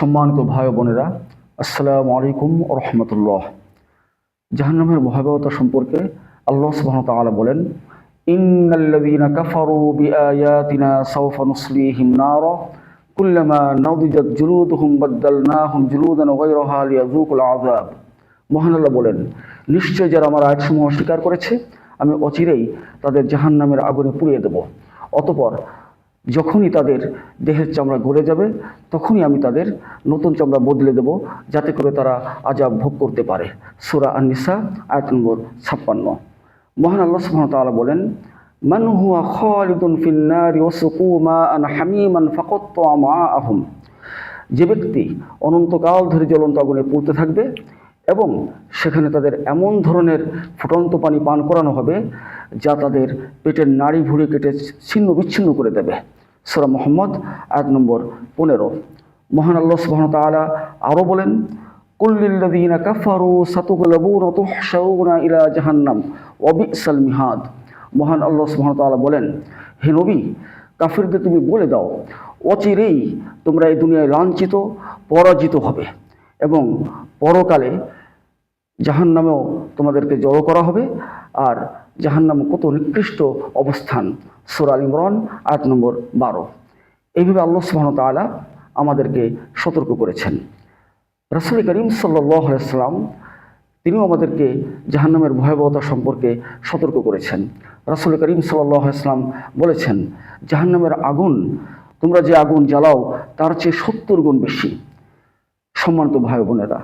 সম্মানিত ভাই বোনেরা, আসসালামু আলাইকুম রহমতুল্লাহ। জাহান্নামের ভয়াবহতা সম্পর্কে আল্লাহ সুবহানাহু ওয়া তাআলা বলেন ইন্নাল্লাযীনা কাফারু বিআয়াতিনা সাওফা নুসলিহিম নারা, কুল্লামা নাদিজাত জুলুদুহুম বাদদালনাহুম জুলুদান গায়রাহা লিয়াযুকুল আযাব। মহান আল্লাহ বলেন, নিশ্চয় যারা আমার আয়াতসমূহ অস্বীকার করেছে, আমি অচিরেই তাদের জাহান্নামের আগুনে পুড়িয়ে দেব। অতপর যখনই তাদের দেহের চামড়া গলে যাবে, তখনই আমি তাদের নতুন চামড়া বদলে দেব, যাতে করে তারা আজাব ভোগ করতে পারে। সুরা আননিসা, আয়াত নম্বর ছাপ্পান্ন। মহান আল্লাহ তাআলা বলেন, মান হুয়া খালিদুন ফিন নারি ওয়াসুকু মাআন হামিমান যে ব্যক্তি অনন্তকাল ধরে জ্বলন্ত আগুনে পুড়তে থাকবে এবং সেখানে তাদের এমন ধরনের ফুটন্ত পানি পান করানো হবে যা তাদের পেটের নাড়ি ভুঁড়ি কেটে ছিন্ন বিচ্ছিন্ন করে দেবে। সুরা মোহাম্মদ, আয়াত নম্বর পনেরো। মহান আল্লাহ সুবহানাহু ওয়া তাআলা আরও বলেন কুল্লিল্লাযীনা কাফারু সাতুগলাবুনা তুহশারুনা ইলা জাহান্নাম বিসাল মিহাদ। মহান আল্লাহ সুবহানাহু ওয়া তাআলা বলেন, হে নবী, কাফিরদের তুমি বলে দাও, অচিরেই তোমরা এই দুনিয়ায় লাঞ্ছিত, পরাজিত হবে এবং পরকালে জাহান নামেও তোমাদেরকে জড়ো করা হবে। আর জাহান্নাম কত নিকৃষ্ট অবস্থান। সুরাল ইমরান আট নম্বর বারো। এইভাবে আল্লাহ সুবহানাহু ওয়া তাআলা আমাদেরকে সতর্ক করেছেন। রাসুল করিম সাল্লাম তিনিও আমাদেরকে জাহান্নামের ভয়াবহতা সম্পর্কে সতর্ক করেছেন। রাসুল করিম সাল্লাম বলেছেন, জাহান্নামের আগুন, তোমরা যে আগুন জ্বালাও, তার চেয়ে সত্তর গুণ বেশি। সম্মানিত ভাই বোনেরা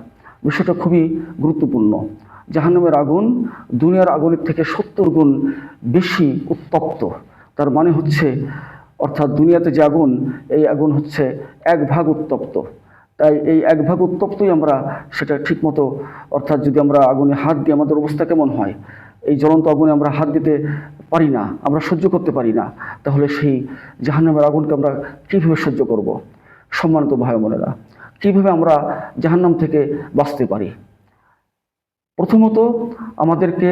বিষয়টা খুবই গুরুত্বপূর্ণ। জাহান্নামের আগুন দুনিয়ার আগুনের থেকে সত্তর গুণ বেশি উত্তপ্ত। তার মানে হচ্ছে, অর্থাৎ দুনিয়াতে যে আগুন, এই আগুন হচ্ছে এক ভাগ উত্তপ্ত। তাই এই এক ভাগ উত্তপ্তই আমরা সেটা ঠিকমতো, অর্থাৎ যদি আমরা আগুনে হাত দিই, আমাদের অবস্থা কেমন হয়? এই জ্বলন্ত আগুনে আমরা হাত দিতে পারি না, আমরা সহ্য করতে পারি না। তাহলে সেই জাহান্নামের আগুনকে আমরা কীভাবে সহ্য করব? সম্মানিত ভাই বোনেরা কীভাবে আমরা জাহান্নাম থেকে বাঁচতে পারি? প্রথমত আমাদেরকে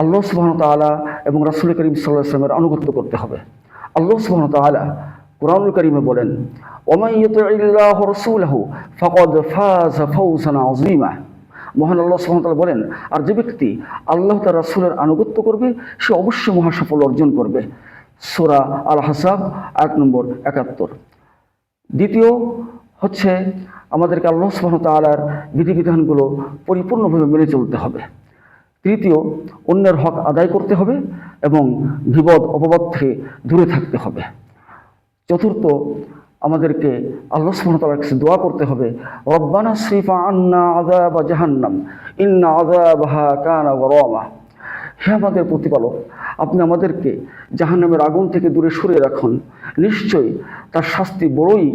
আল্লাহ সুবাহন তালা এবং রাসুল করিম সাল্লাহ ইসলামের আনুগত্য করতে হবে। আল্লাহ সুবাহন তালা কোরআনুল করিমে বলেন মহান আল্লাহ ওয়া বলেন, আর যে ব্যক্তি আল্লাহ তার রাসূলের আনুগত্য করবে, সে অবশ্যই মহাসফল অর্জন করবে। সোরা আল হাসাব এক নম্বর একাত্তর। দ্বিতীয় হচ্ছে আমাদেরকে আল্লাহ সুবহানাহু ওয়া তাআলার বিধিবিধানগুলো পরিপূর্ণভাবে মেনে চলতে হবে। তৃতীয়, অন্যের হক আদায় করতে হবে এবং বিপদ, অপবাদ থেকে দূরে থাকতে হবে। চতুর্থ, আমাদেরকে আল্লাহ তাআলার কাছে দোয়া করতে হবে, রব্বানা শ্রীফা আন্না আদা বা জাহান্নাম, ইন্না আযাবাহা কানা গরামা। হে আমাদের প্রতিপালক, আপনি আমাদেরকে জাহান্নামের আগুন থেকে দূরে সরিয়ে রাখুন। নিশ্চয়ই তার শাস্তি বড়ই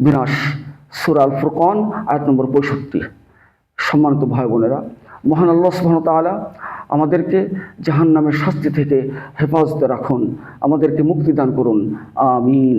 বিনাশ। সুরাল ফুরকন আয়াত নম্বর পঁয়ষট্টি। সম্মানিত ভাই বোনেরা মহান আল্লাহ সুহান তালা আমাদেরকে জাহান নামের শাস্তি থেকে হেফাজতে রাখুন, আমাদেরকে মুক্তি দান করুন। আমিন।